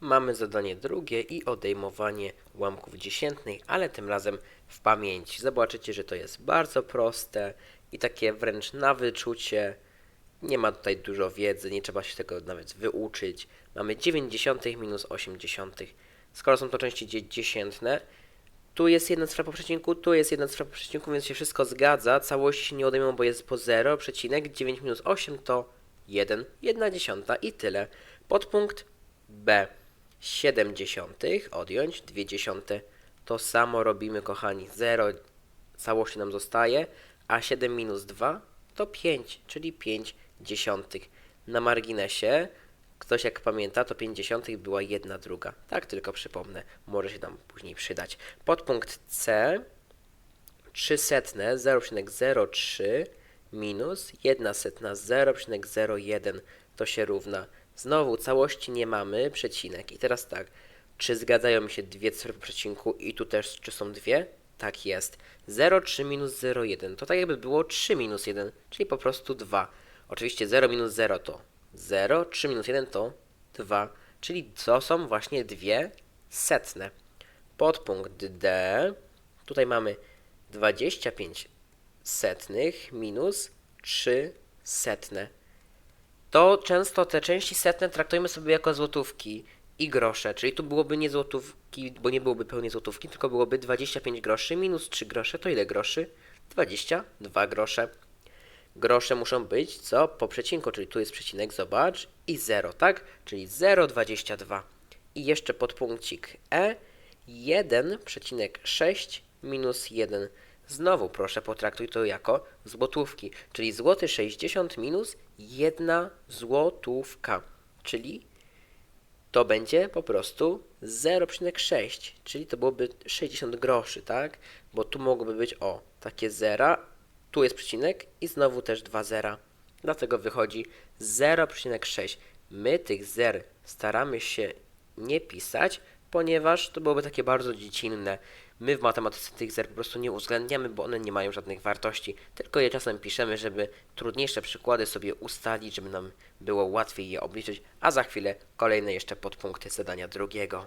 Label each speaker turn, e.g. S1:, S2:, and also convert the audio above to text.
S1: mamy zadanie drugie i odejmowanie ułamków dziesiętnych, ale tym razem w pamięci. Zobaczycie, że to jest bardzo proste i takie wręcz na wyczucie. Nie ma tutaj dużo wiedzy, nie trzeba się tego nawet wyuczyć. Mamy 9 dziesiątych minus 8 dziesiątych. Skoro są to części dzie- dziesiętne, tu jest jedna cyfra po przecinku, tu jest jedna cyfra po przecinku, więc się wszystko zgadza. Całości nie odejmą, bo jest po 0, przecinek 9 minus 8 to 1, 1 dziesiąta i tyle. Podpunkt B. 7 dziesiątych, odjąć 2 dziesiąte. To samo robimy, kochani. 0 całości nam zostaje, a 7 minus 2 to 5, czyli 5 dziesiątych. Na marginesie, ktoś jak pamięta, to 5 dziesiątych była jedna druga. Tak tylko przypomnę, może się nam później przydać. Podpunkt C, 3 setne 0,03 minus 1 setna 0,01 to się równa. Znowu całości nie mamy, przecinek. I teraz tak, czy zgadzają mi się dwie cyfry po przecinku i tu też czy są dwie? Tak jest. 0,3 minus 0,1 to tak jakby było 3 minus 1, czyli po prostu 2. Oczywiście 0 minus 0 to 0, 3 minus 1 to 2, czyli to są właśnie dwie setne. Podpunkt D, tutaj mamy 25 setnych minus 3 setne. To często te części setne traktujemy sobie jako złotówki i grosze, czyli tu byłoby nie złotówki, bo nie byłoby pełnej złotówki, tylko byłoby 25 groszy minus 3 grosze, to ile groszy? 22 grosze. Grosze muszą być, co? Po przecinku, czyli tu jest przecinek, zobacz, i 0, tak? Czyli 0,22. I jeszcze podpunkcik E, 1,6 minus 1. Znowu proszę potraktuj to jako złotówki, czyli złoty 60 minus 1 złotówka, czyli to będzie po prostu 0,6, czyli to byłoby 60 groszy, tak? Bo tu mogłoby być o takie zera, tu jest przecinek i znowu też dwa zera. Dlatego wychodzi 0,6. My tych zer staramy się nie pisać, ponieważ to byłoby takie bardzo dziecinne. My w matematyce tych zer po prostu nie uwzględniamy, bo one nie mają żadnych wartości, tylko je czasem piszemy, żeby trudniejsze przykłady sobie ustalić, żeby nam było łatwiej je obliczyć, a za chwilę kolejne jeszcze podpunkty zadania drugiego.